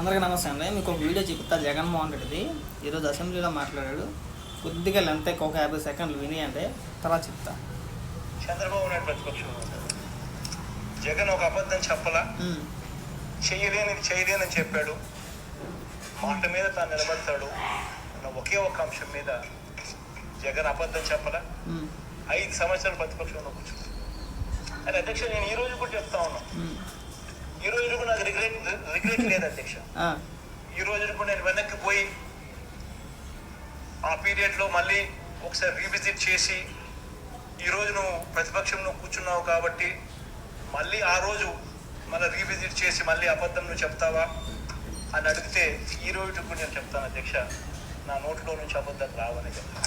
అందరికీ నమస్తే అండి. మీకు ఒక వీడియో చూపిస్తా. జగన్మోహన్ రెడ్డిది. ఈరోజు అసెంబ్లీలో మాట్లాడాడు. కొద్దిగా లెంత్ ఎక్కువ ఒక యాభై సెకండ్లు విని అంటే తర్వాత చెప్తా. చంద్రబాబు నాయుడు ప్రతిపక్షంలో ఉంటారు జగన్ ఒక అబద్ధం చెప్పలా. ఉమ్, చేయలేనిది చేయలేనని చెప్పాడు. మాట మీద తాను నిలబడతాడు అన్న ఒకే ఒక అంశం మీద జగన్ అబద్ధం చెప్పలా. ఐదు సంవత్సరాలు ప్రతిపక్షంలో కూర్చుంది. అని అధ్యక్ష నేను ఈ రోజు కూడా చెప్తా ఉన్నా. ఈ రోజు కూడా నాకు రిగ్రెట్ రిగ్రెట్ లేదు అధ్యక్ష. ఈ రోజు కూడా నేను వెనక్కి పోయి ఆ పీరియడ్లో మళ్ళీ ఒకసారి రీవిజిట్ చేసి ఈ రోజు నువ్వు ప్రతిపక్షంలో కూర్చున్నావు కాబట్టి మళ్ళీ ఆ రోజు మన రీవిజిట్ చేసి మళ్ళీ అబద్ధం నువ్వు చెప్తావా అని అడిగితే ఈ రోజు కూడా నేను చెప్తాను అధ్యక్ష. నా నోట్లో నుంచి అబద్ధం రావని చెప్తాను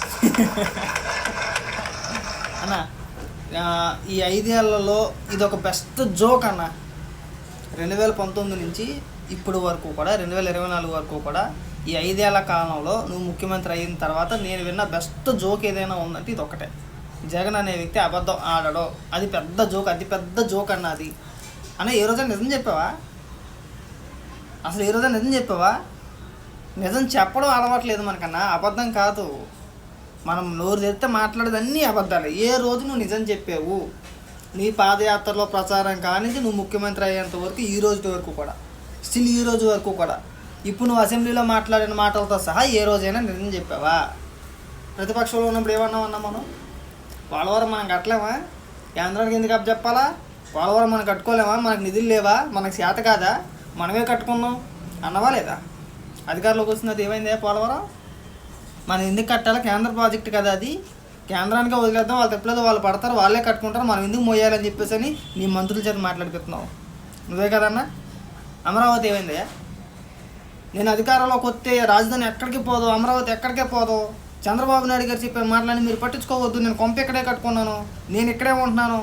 ఈ ఐదేళ్ళలో ఇది ఒక బెస్ట్ జోక్ అన్న. రెండు వేల పంతొమ్మిది నుంచి ఇప్పుడు వరకు కూడా రెండు వేల ఇరవై నాలుగు వరకు కూడా ఈ ఐదేళ్ళ కాలంలో నువ్వు ముఖ్యమంత్రి అయిన తర్వాత నేను విన్న బెస్ట్ జోక్ ఏదైనా ఉందంటే ఇది ఒకటే జగన్ అనే వ్యక్తి అబద్ధం ఆడడో. అది పెద్ద జోక్ అది పెద్ద జోక్ అన్నది. అనే అన్న ఏ రోజైనా నిజం చెప్పావా? అసలు ఏ రోజైనా నిజం చెప్పావా? నిజం చెప్పడం అలవాట్లేదు మనకన్నా. అబద్ధం కాదు. మనం నోరు తెరిస్తే మాట్లాడేది అన్నీ అబద్ధాలు. ఏ రోజు నువ్వు నిజం చెప్పావు? నీ పాదయాత్రలో ప్రచారం కానిది నువ్వు ముఖ్యమంత్రి అయ్యేంత వరకు ఈ రోజు వరకు కూడా. స్టిల్ ఈ రోజు వరకు కూడా. ఇప్పుడు నువ్వు అసెంబ్లీలో మాట్లాడిన మాటలతో సహా ఏ రోజైనా నిర్ణయం చెప్పావా? ప్రతిపక్షంలో ఉన్నప్పుడు ఏమన్నావు అన్నా మనం? పోలవరం మనం కట్టలేమా? కేంద్రానికి ఎందుకు అప్పు చెప్పాలా? పోలవరం మనం కట్టుకోలేమా? మనకు నిధులు లేవా? మనకు చేత కాదా? మనమే కట్టుకున్నాం. అన్నవా లేదా? అధికారంలోకి అది ఏమైందే? పోలవరం? మనం ఎందుకు కట్టాలి? కేంద్ర ప్రాజెక్ట్ కదా అది. కేంద్రానికి వదిలేద్దాం వాళ్ళు తప్పలేదు వాళ్ళు పడతారు వాళ్ళే కట్టుకుంటారు మనం ఎందుకు మోయాలని చెప్పేసి అని నీ మంత్రుల చేత మాట్లాడిపిస్తున్నావు నువ్వే కదన్నా? అమరావతి ఏమైందయ్యా నేను అధికారంలోకి వస్తే రాజధాని ఎక్కడికి పోదు అమరావతి ఎక్కడికే పోదు? చంద్రబాబు నాయుడు గారు చెప్పే మాటలని మీరు పట్టించుకోవద్దు నేను కొంప ఇక్కడే కట్టుకున్నాను నేను ఇక్కడే ఉంటున్నాను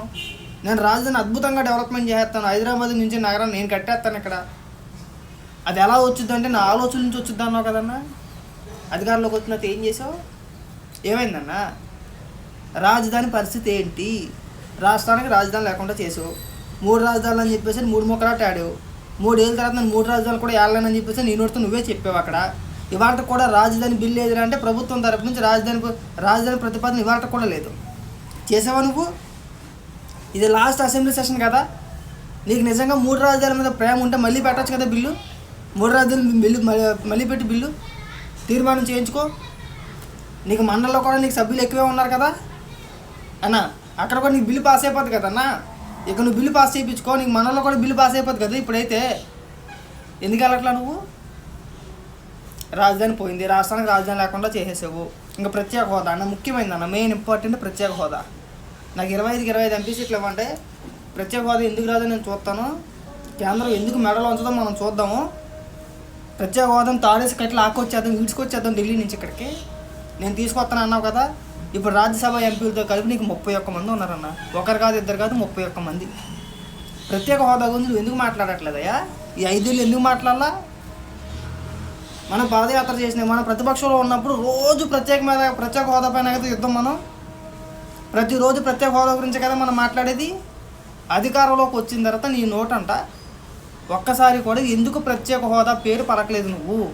నేను రాజధాని అద్భుతంగా డెవలప్మెంట్ చేస్తాను హైదరాబాద్ నుంచి నగరం నేను కట్టేస్తాను ఇక్కడ. అది ఎలా వచ్చింది అంటే నా ఆలోచన నుంచి వచ్చింది అన్నావు కదన్నా? అధికారంలోకి వచ్చినట్టు ఏం చేసావు? ఏమైందన్నా? రాజధాని పరిస్థితి ఏంటి? రాష్ట్రానికి రాజధాని లేకుండా చేసావు మూడు రాజధానులు అని చెప్పేసి మూడు మొక్కలాట ఆడావు మూడేళ్ళ తర్వాత నేను మూడు రాజధానులు కూడా ఏళ్ళని చెప్పేసి నేను నోటితో నువ్వే చెప్పావు అక్కడ. ఇవాళ కూడా రాజధాని బిల్లు ఏదిరా అంటే ప్రభుత్వం తరపు నుంచి రాజధాని రాజధాని ప్రతిపాదన ఇవాళ కూడా లేదు. చేసావా నువ్వు? ఇది లాస్ట్ అసెంబ్లీ సెషన్ కదా. నీకు నిజంగా మూడు రాజధానుల మీద ప్రేమ ఉంటే మళ్ళీ పెట్టచ్చు కదా బిల్లు? మూడు రాజధానులు బిల్లు మళ్ళీ- మళ్ళీ పెట్టి బిల్లు? తీర్మానం చేయించుకో. నీకు మండలంలో కూడా నీకు సభ్యులు ఎక్కువే ఉన్నారు కదా. అన్న అక్కడ కూడా నీకు బిల్లు పాస్ అయిపోద్ది కదా అన్న? ఇక నువ్వు బిల్లు పాస్ చేయించుకో నీకు మనలో కూడా బిల్లు పాస్ అయిపోద్ది కదా ఇప్పుడైతే? ఎందుకు వెళ్ళట్లా నువ్వు? రాజధాని పోయింది రాష్ట్రానికి రాజధాని లేకుండా చేసేసావు. ఇంకా ప్రత్యేక హోదా అన్న ముఖ్యమైనది అన్న మెయిన్ ఇంపార్టెంట్ ప్రత్యేక హోదా. నాకు ఇరవై ఐదుకి ఇరవై ఐదు ఎంపీ సీట్లు ఇవ్వంటే ప్రత్యేక హోదా ఎందుకు రాదో నేను చూస్తాను. కేంద్రం ఎందుకు మెడలో ఉంచుదో మనం చూద్దాము. ప్రత్యేక హోదాను తాడేసి కట్టి లాక్కొచ్చేద్దాం ఈడ్చుకొచ్చేద్దాం ఢిల్లీ నుంచి ఇక్కడికి. నేను తీసుకొస్తాను అన్నావు కదా? ఇప్పుడు రాజ్యసభ ఎంపీలతో కలిపి నీకు ముప్పై ఒక్క మంది ఉన్నారన్న. ఒకరు కాదు ఇద్దరు కాదు ముప్పై ఒక్క మంది. ప్రత్యేక హోదా గురించి నువ్వు ఎందుకు మాట్లాడట్లేదయ్యా? ఈ ఐదేళ్ళు ఎందుకు మాట్లాడాలా? మనం పాదయాత్ర చేసిన మన ప్రతిపక్షంలో ఉన్నప్పుడు రోజు ప్రత్యేక మీద ప్రత్యేక హోదా పైన కదా యుద్ధం మనం. ప్రతిరోజు ప్రత్యేక హోదా గురించి కదా మనం మాట్లాడేది? అధికారంలోకి వచ్చిన తర్వాత నీ నోటంట. ఒక్కసారి కూడా ఎందుకు ప్రత్యేక హోదా పేరు పలకలేదు నువ్వు?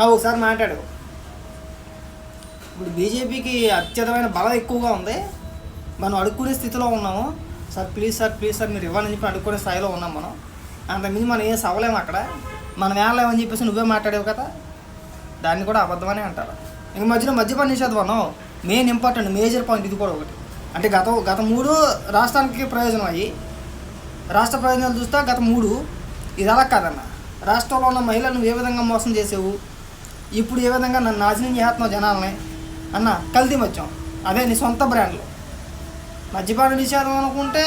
ఆ, ఒకసారి మాట్లాడు. ఇప్పుడు బీజేపీకి అత్యధికమైన బలం ఎక్కువగా ఉంది. మనం అడుక్కునే స్థితిలో ఉన్నాము. Sir please sir please sir మీరు ఇవ్వాలని చెప్పి అడుక్కునే స్థాయిలో ఉన్నాం మనం. అంతకుమించి మనం ఏం సవలేము అక్కడ. మనం వేళలేమని చెప్పేసి నువ్వే మాట్లాడేవు కదా. దాన్ని కూడా అబద్ధమనే అంటారు. ఇంక మధ్యలో మద్యపాన నిషేధం అన్నావు మెయిన్ ఇంపార్టెంట్ మేజర్ పాయింట్ ఇది కూడా ఒకటి. అంటే గత గత మూడు రాష్ట్రానికి ప్రయోజనం అయ్యి రాష్ట్ర ప్రయోజనాలు చూస్తే గత మూడు ఇది అలా కాదన్న. రాష్ట్రంలో ఉన్న మహిళలు నువ్వు ఏ విధంగా మోసం చేసావు? ఇప్పుడు ఏ విధంగా నన్ను నాశనం చేస్తున్నావు జనాలని? అన్న కల్తీ మద్యం అదే నీ సొంత బ్రాండ్లు మద్యపాన నిషేధం అనుకుంటే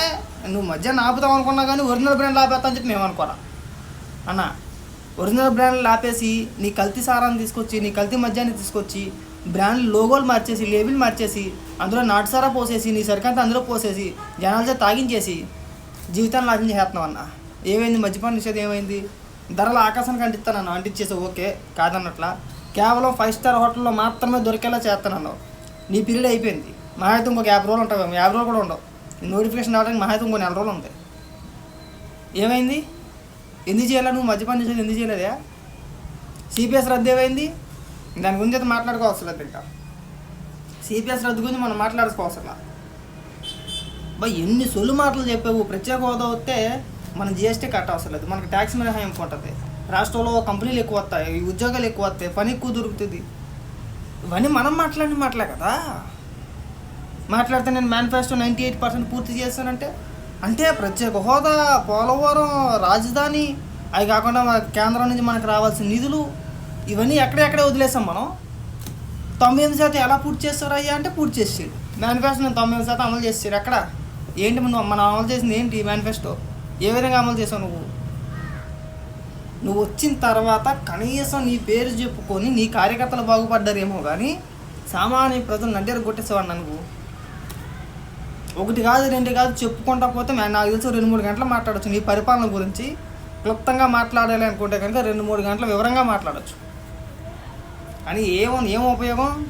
నువ్వు మద్యాన్ని ఆపుతావు అనుకున్నా కానీ ఒరిజినల్ బ్రాండ్ ఆపేస్తా అని చెప్పి మేము అనుకోరా. అన్న ఒరిజినల్ బ్రాండ్లు ఆపేసి నీ కల్తీ సారాన్ని తీసుకొచ్చి నీ కల్తీ మద్యాన్ని తీసుకొచ్చి బ్రాండ్ లోగోలు మార్చేసి లేబుల్ మార్చేసి అందులో నాటు సారా పోసేసి నీ సరికంతా అందులో పోసేసి జనాలతో తాగించేసి జీవితాన్ని నాశనం చేసేస్తున్నావు అన్న. ఏమైంది? మద్యపాన నిషేధం ఏమైంది? ధరలు ఆకాశానికి అంటిస్తానన్న. అంటించేసి ఓకే. కాదన్నట్ల. కేవలం ఫైవ్ స్టార్ హోటల్లో మాత్రమే దొరికేలా చేస్తున్నాను నీ పీరియడ్ అయిపోయింది. మా అయితే ఇంకొక యాభై రోజులు ఉంటావు యాభై రోజులు కూడా ఉండవు. నోటిఫికేషన్ రావడానికి మా అయితే ఇంకో నెల రోజులు ఉంది ఏమైంది? ఎందుకు చేయాలా నువ్వు? మద్యపాన చేసేది ఎందుకు చేయలేదా? సిపిఎస్ రద్దు ఏమైంది? దాని గురించి అయితే మాట్లాడుకోవచ్చు లేదు ఇంకా. సిపిఎస్ రద్దు గురించి మనం మాట్లాడుకోవసరం బా ఎన్ని సొలు మాటలు చెప్పావు? ప్రత్యేక హోదా వస్తే మనం జిఎస్టీ కట్ట అవసరం లేదు. మనకు ట్యాక్స్ మినహాయింపు ఉంటుంది రాష్ట్రంలో కంపెనీలు ఎక్కువ వస్తాయి ఉద్యోగాలు ఎక్కువ వస్తాయి పని ఎక్కువ దొరుకుతుంది. ఇవన్నీ మనం మాట్లాడిన మాటలే కదా. మాట్లాడితే నేను మేనిఫెస్టో నైంటీ ఎయిట్ పర్సెంట్ పూర్తి చేస్తానంటే అంటే ప్రత్యేక హోదా పోలవరం రాజధాని అవి కాకుండా మన కేంద్రం నుంచి మనకు రావాల్సిన నిధులు ఇవన్నీ ఎక్కడెక్కడే వదిలేసాం మనం. తొంభై ఎనిమిది శాతం ఎలా పూర్తి చేస్తారు అయ్యా అంటే పూర్తి చేసాడు మేనిఫెస్టో నేను తొంభై ఎనిమిది శాతం అమలు చేస్తారు ఎక్కడ? ఏంటి మనం మనం అమలు చేసింది ఏంటి మేనిఫెస్టో ఏ విధంగా అమలు చేసావు నువ్వు? నువ్వు వచ్చిన తర్వాత కనీసం నీ పేరు చెప్పుకొని నీ కార్యకర్తలు బాగుపడ్డారేమో కానీ సామాన్య ప్రజలు నడ్డేరు కొట్టేసేవాడిని నువ్వు. ఒకటి కాదు రెండు కాదు చెప్పుకుంటా పోతే నాకు తెలిసి రెండు మూడు గంటలు మాట్లాడచ్చు. నీ పరిపాలన గురించి క్లుప్తంగా మాట్లాడాలి అనుకుంటే కనుక రెండు మూడు గంటలు వివరంగా మాట్లాడచ్చు. అని ఏమో ఏం ఉపయోగం?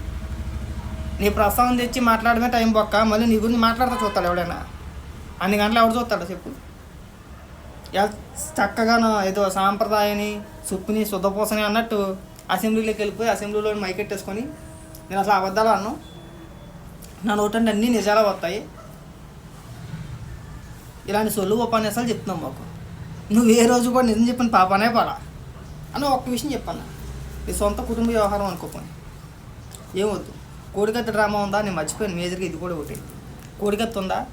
నీ ప్రస్తావన తెచ్చి మాట్లాడమే టైం పక్క మళ్ళీ నీ గురించి మాట్లాడతా చూస్తాడు ఎవడైనా. అన్ని గంటలు ఎవడు చూస్తాడు చెప్పు. ఎల్- చక్కగాను ఏదో సాంప్రదాయని సుప్పుని శుద్ధపోసని అన్నట్టు అసెంబ్లీలోకి వెళ్ళిపోయి అసెంబ్లీలో మైకెట్టేసుకొని నేను అసలు అబద్ధాలు అన్ను నా నోటంటే అన్నీ నిజాలు వస్తాయి. ఇలాంటి సొల్లు ఉపన్యాసాలు చెప్తున్నాం మాకు. నువ్వు ఏ రోజు కూడా నిజం చెప్పిన పాపనే పడా. అని ఒక్క విషయం చెప్పాను నీ సొంత కుటుంబ వ్యవహారం అనుకోపోయి ఏమొద్దు. కోడికత్త డ్రామా ఉందా? నేను మర్చిపోయాను. మేజర్గా ఇది కూడా ఒకటి. కోడికత్త ఉందా?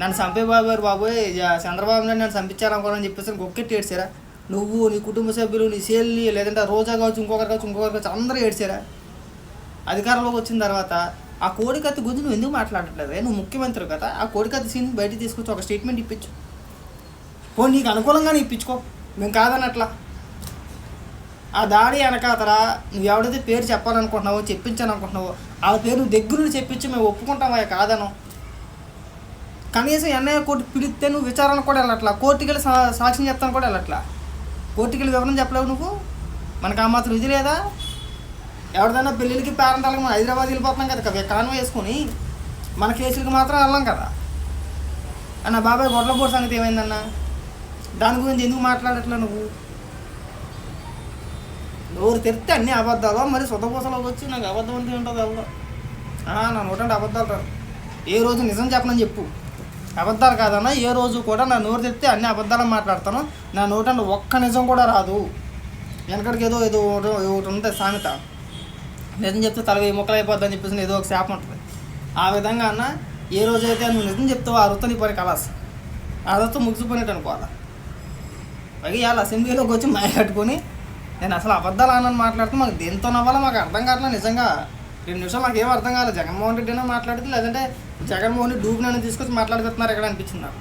నన్ను చంపేబాబారు బాబు బాబోయ్ చంద్రబాబు నాయుడు నన్ను చంపించారనుకోని చెప్పేసి ఒక్కటి ఏడ్చారా నువ్వు నీ కుటుంబ సభ్యులు నీ సేల్ని లేదంటే రోజా కావచ్చు ఇంకొకరు కావచ్చు ఇంకొకరు కావచ్చు అందరూ ఏడ్చారా? అధికారంలోకి వచ్చిన తర్వాత ఆ కోడికత్తి గురించి నువ్వు ఎందుకు మాట్లాడట్లేదు నువ్వు ముఖ్యమంత్రి కదా ఆ కోడికత్తి సీన్ బయటికి తీసుకొచ్చి ఒక స్టేట్మెంట్ ఇప్పించు. పో నీకు అనుకూలంగానే ఇప్పించుకో. మేము కాదన్నట్లా ఆ దాడి వెనకాతరా నువ్వు ఎవడైతే పేరు చెప్పాలనుకుంటున్నావో చెప్పించాలనుకుంటున్నావో ఆ పేరు నువ్వు దగ్గర నుండి చెప్పించి మేము ఒప్పుకుంటామా కాదను. కనీసం ఎన్ఐఏ కోర్టు పిలిస్తే నువ్వు విచారణ కూడా వెళ్ళట్లా. కోర్టుకి వెళ్ళి సాక్ష్యం చెప్తాను కూడా వెళ్ళట్లా. కోర్టుకి వెళ్ళి వివరణ చెప్పలేవు నువ్వు? మనకు ఆ మాత్రం ఇది లేదా? ఎవరిదైనా పెళ్ళిళ్ళకి పేరెంటాలకి మనం హైదరాబాద్ వెళ్ళిపోతున్నాం కదా కదా కాన్వే వేసుకొని మన కేసులకి మాత్రం వెళ్ళాం కదా. అన్న బాబాయ్ గొడ్లపూడి సంగతి ఏమైందన్న? దాని గురించి ఎందుకు మాట్లాడట్లా నువ్వు? నోరు తెరిస్తే అన్ని అబద్ధాలు. మరి సొంతపూసలోకి వచ్చి నాకు అబద్ధం అంటే ఉంటుంది అవ్వదు నా నోటంటే అబద్ధాలు రావు. ఏ రోజు నిజం చెప్పనని చెప్పు. అబద్ధాలు కాదన్నా ఏ రోజు కూడా నా నోరు తెరిస్తే అన్ని అబద్ధాలు మాట్లాడతాను. నా నోటంటే ఒక్క నిజం కూడా రాదు. వెనకడికి ఏదో ఏదో ఒకటి ఒకటి ఉంటుంది సామెత. నిజం చెప్తే తల వెయ్యి మొక్కలు అయిపోద్దని చెప్పేసి ఏదో ఒక శాపం ఉంటుంది. ఆ విధంగా అన్న ఏ రోజైతే నువ్వు నిజం చెప్తావో ఆ వృత్తం నీ పని కలాస్ ఆ వృత్తం ముగిసిపోయినట్టు అనుకోవాలి? పైగా ఇవాళ అసెంబ్లీలోకి వచ్చి మాయ కట్టుకొని నేను అసలు అబద్ధాలు ఆనని మాట్లాడుతూ మాకు దేంతో నవ్వాలో మాకు అర్థం కావట్లేదు నిజంగా. రెండు నిమిషాలు మాకు ఏం అర్థం కాలేదు. జగన్మోహన్ రెడ్డి అయినా మాట్లాడితే లేదంటే జగన్మోహన్ రెడ్డి డూబ్ నన్ను తీసుకొచ్చి మాట్లాడుతున్నారు ఇక్కడ అనిపించింది? నాకు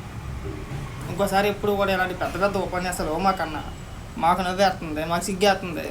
ఇంకోసారి ఎప్పుడు కూడా ఇలాంటి పెద్ద పెద్ద ఉపన్యాసాలు మాకన్నా మాకు నవ్వేస్తుంది మాకు సిగ్గేస్తుంది.